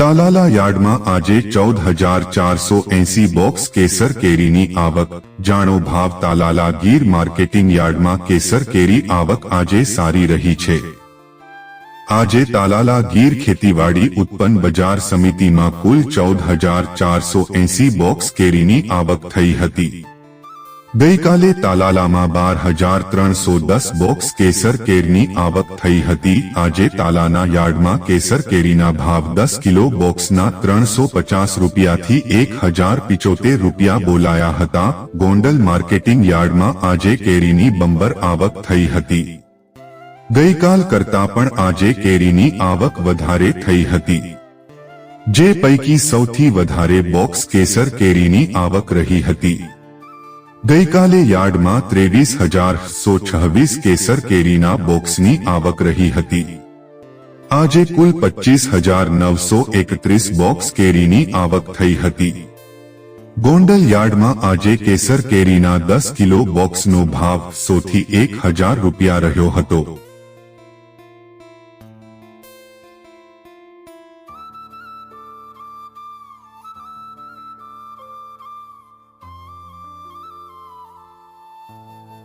તાલાલા યાર્ડમાં આજે ચૌદ હજાર ચારસો એસી બોક્સ કેસર કેરીની આવક. જાણો ભાવ તાલાલા ગીર માર્કેટિંગ યાર્ડમાં કેસર કેરી આવક આજે સારી રહી છે. આજે તાલાલા ગીર ખેતીવાડી ઉત્પન્ન બજાર સમિતિમાં કુલ ચૌદ હજાર ચારસો એસી બોક્સ કેરીની આવક થઈ હતી. ગઈકાલે તાલાલામાં બાર હજાર ત્રણસો દસ બોક્સ કેસર કેરની આવક થઈ હતી. આજે તાલાના યાર્ડમાં કેસર કેરીના ભાવ દસ કિલો, બોક્સના ત્રણસો પચાસ રૂપિયાથી એક હજાર પિચોતેર રૂપિયા બોલાયા હતા. ગોંડલ માર્કેટિંગ યાર્ડમાં આજે કેરીની બંબર આવક થઈ હતી. ગઈકાલ કરતા પણ આજે કેરીની આવક વધારે થઈ હતી. જે પૈકી સૌથી વધારે બોક્સ કેસર કેરીની આવક રહી હતી. ગઈકાલે યાર્ડમાં ત્રેવીસ હજાર સો છવ્વીસ કેસર કેરીના બોક્સની આવક રહી હતી. આજે કુલ પચીસ હજાર નવસો એકત્રીસ બોક્સ કેરીની આવક થઈ હતી. ગોંડલ યાર્ડમાં આજે કેસર કેરીના દસ કિલો બોક્સનો ભાવ સોથી એક હજાર રૂપિયા રહ્યો હતો.